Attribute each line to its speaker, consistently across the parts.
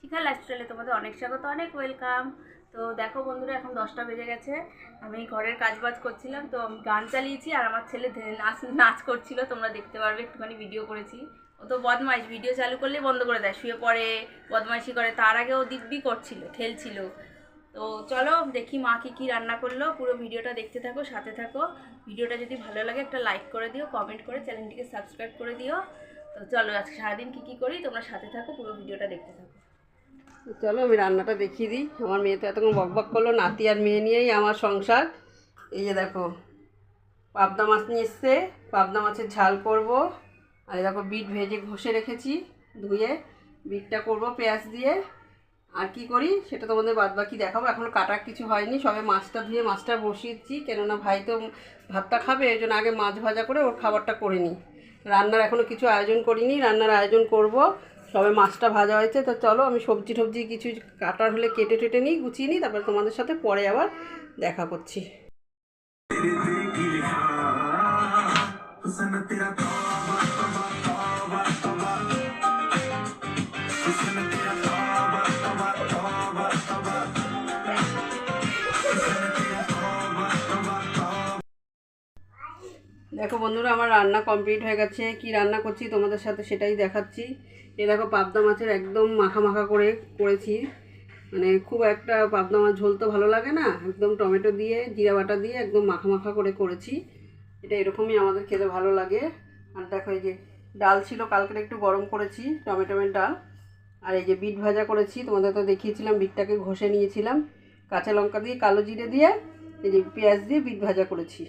Speaker 1: শিখা লাইফস্টাইলে তোমাদের অনেক স্বাগত, অনেক ওয়েলকাম তো দেখো বন্ধুরা, এখন দশটা বেজে গেছে। আমি ঘরের কাজ বাজ করছিলাম, তো আমি গান চালিয়েছি আর আমার ছেলে নাচ নাচ করছিল, তোমরা দেখতে পারবে, একটুখানি ভিডিও করেছি। ও তো বদমাইশ ভিডিও চালু করলে বন্ধ করে দেয়, শুয়ে পড়ে, বদমাইশি করে। তার আগে ও দিব্যি করছিল, ঠেলছিল। তো চলো দেখি মা কী কী রান্না করল। পুরো ভিডিওটা দেখতে থাকো, সাথে থাকো। ভিডিওটা যদি ভালো লাগে, একটা লাইক করে দিও কমেন্ট করে চ্যানেলটিকে সাবস্ক্রাইব করে দিও। তো চলো আজকে সারাদিন কী কী করি? তোমরা সাথে থাকো, পুরো ভিডিওটা দেখতে থাকো।
Speaker 2: চলো আমি রান্নাটা দেখিয়ে দিই। আমার মেয়ে তো এতক্ষণ বক বক করল, নাতি আর মেয়ে নিয়েই আমার সংসার। এই যে দেখো, পাবদা মাছ নিয়ে এসছে, পাবদা মাছের ঝাল করব। আর দেখো, বিট ভেজে ঘষে রেখেছি ধুয়ে। বিটটা করব পেঁয়াজ দিয়ে। আর কি করি, সেটা তোমাদের বাদ বাকি দেখাবো। এখনও কাটার কিছু হয়নি, সবে মাছটা ধুয়ে মাছটা বসিয়েছি। কেননা ভাই তো ভাতটা খাবে, এই জন্য আগে মাছ ভাজা করে ওর খাবারটা করে নিই। রান্নার এখনও কিছু আয়োজন করিনি, রান্নার আয়োজন করব। সবে মাছটা ভাজা হয়েছে, তো চলো আমি সবজি টবজি কিছু কাটার হলে কেটে টেটে নিই, গুছিয়ে নিই, তারপর তোমাদের সাথে পরে আবার দেখা করছি। দেখো বন্ধুরা, আমার রান্না কমপ্লিট হয়ে গেছে। কি রান্না করছি তোমাদের সাথে সেটাই দেখাচ্ছি। এ দেখো, পাবদা মাছের একদম মাখা মাখা করে করেছি। মানে খুব একটা পাবদা মাছ ঝোল তো ভালো লাগে না। একদম টমেটো দিয়ে, জিরা বাটা দিয়ে একদম মাখা মাখা করে করেছি। এটা এরকমই আমাদের খেতে ভালো লাগে। আর দেখো, এই যে ডাল ছিল কালকে একটু গরম করেছি টমেটোমের ডাল। আর এই যে বিট ভাজা করেছি, তোমাদের তো দেখিয়েছিলাম, বিটটাকে ঘষে নিয়েছিলাম। কাঁচা লঙ্কা দিয়ে, কালো জিরে দিয়ে, এই যে পেঁয়াজ দিয়ে বিট ভাজা করেছি।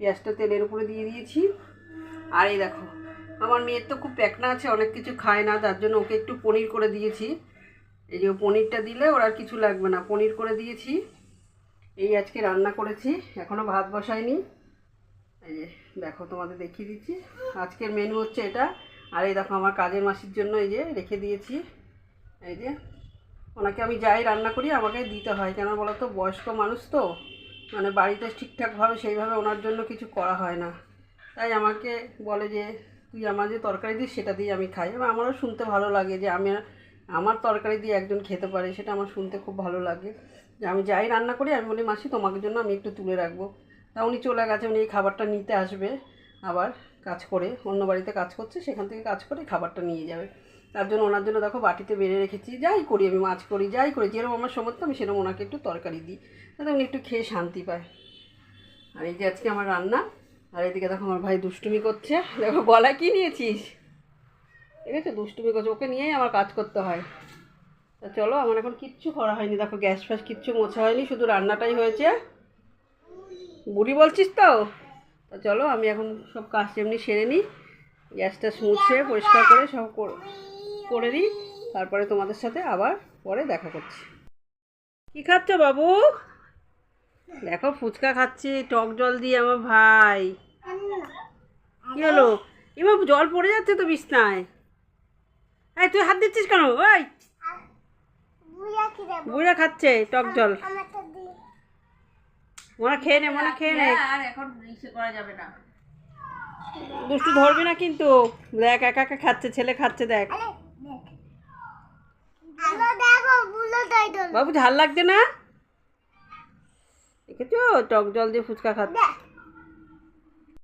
Speaker 2: পেঁয়াজটা তেলের উপরে দিয়ে দিয়েছি। আর এই দেখো, আমার মেয়ের তো খুব প্যাকনা আছে, অনেক কিছু খায় না, তার জন্য ওকে একটু পনির করে দিয়েছি। এই যে পনিরটা দিলে ওর আর কিছু লাগবে না, পনির করে দিয়েছি। এই আজকে রান্না করেছি এখনও ভাত বসাইনি এই যে দেখো, তোমাদের দেখিয়ে দিচ্ছি। আজকের মেনু হচ্ছে এটা। আর এই দেখো, আমার কাজের মাসির জন্য এই যে রেখে দিয়েছি। এই যে, ওনাকে আমি যাই রান্না করি, আমাকে দিতে হয়। কেন বলো তো, বয়স্ক মানুষ তো। মানে বাড়িতে ঠিকঠাকভাবে সেইভাবে ওনার জন্য কিছু করা হয় না। তাই আমাকে বলে যে, তুই আমার যে তরকারি দিস, সেটা দিয়ে আমি খাই। এবং আমারও শুনতে ভালো লাগে যে, আমি আমার তরকারি দিয়ে একজন খেতে পারে, সেটা আমার শুনতে খুব ভালো লাগে। যে আমি যাই রান্না করি, আমি বলি, মাসি, তোমাকে জন্য আমি একটু তুলে রাখব। তা উনি চলে গেছে, উনি এই খাবারটা নিতে আসবে আবার। কাজ করে, অন্য বাড়িতে কাজ করছে, সেখান থেকে কাজ করে খাবারটা নিয়ে যাবে। তার জন্য ওনার জন্য দেখো বাটিতে বেড়ে রেখেছি, যাই করি আমি, মাছ করি, যাই করি, যেরকম আমার সমর্থ আমি সেরকম ওনাকে একটু তরকারি দিই তাতে উনি একটু খেয়ে শান্তি পায়। আর এই যে আজকে আমার রান্না, আর এদিকে দেখো আমার ভাই দুষ্টুমি করছে, দেখো গলা কি নিয়েছিস? ঠিক আছে দুষ্টুমি করছে, ওকে নিয়েই আমার কাজ করতে হয়। তা চলো, আমার এখন কিচ্ছু করা হয়নি, দেখো গ্যাস ফ্যাস কিচ্ছু মোছা হয়নি, শুধু রান্নাটাই হয়েছে। বুড়ি বলছিস তো? তা চলো আমি এখন সব কাজ এমনি সেরে নিই গ্যাসটা মুছে পরিষ্কার করে সব কর- নিই তারপরে তোমাদের সাথে আবার পরে দেখা করছি। কি খাচ্ছ বাবু? দেখো ফুচকা খাচ্ছি টক জল দিয়ে আমার ভাই। কি হলো? এবার জল পড়ে যাচ্ছে তো বিছনায়। এই তুই হাত দিচ্ছিস কেন? ওই! বুড়া খাচ্ছে টক জল। মনে খেয়ে নে মনে খেয়ে নে।
Speaker 1: আর এখন ইসে করা যাবে না।
Speaker 2: দুষ্টু ধরবি না কিন্তু। দেখ একা একা খাচ্ছে ছেলে খাচ্ছে দেখ। বাবু ঝাল লাগছে না? দেখেছ? টক জল দিয়ে ফুচকা খাচ্ছে।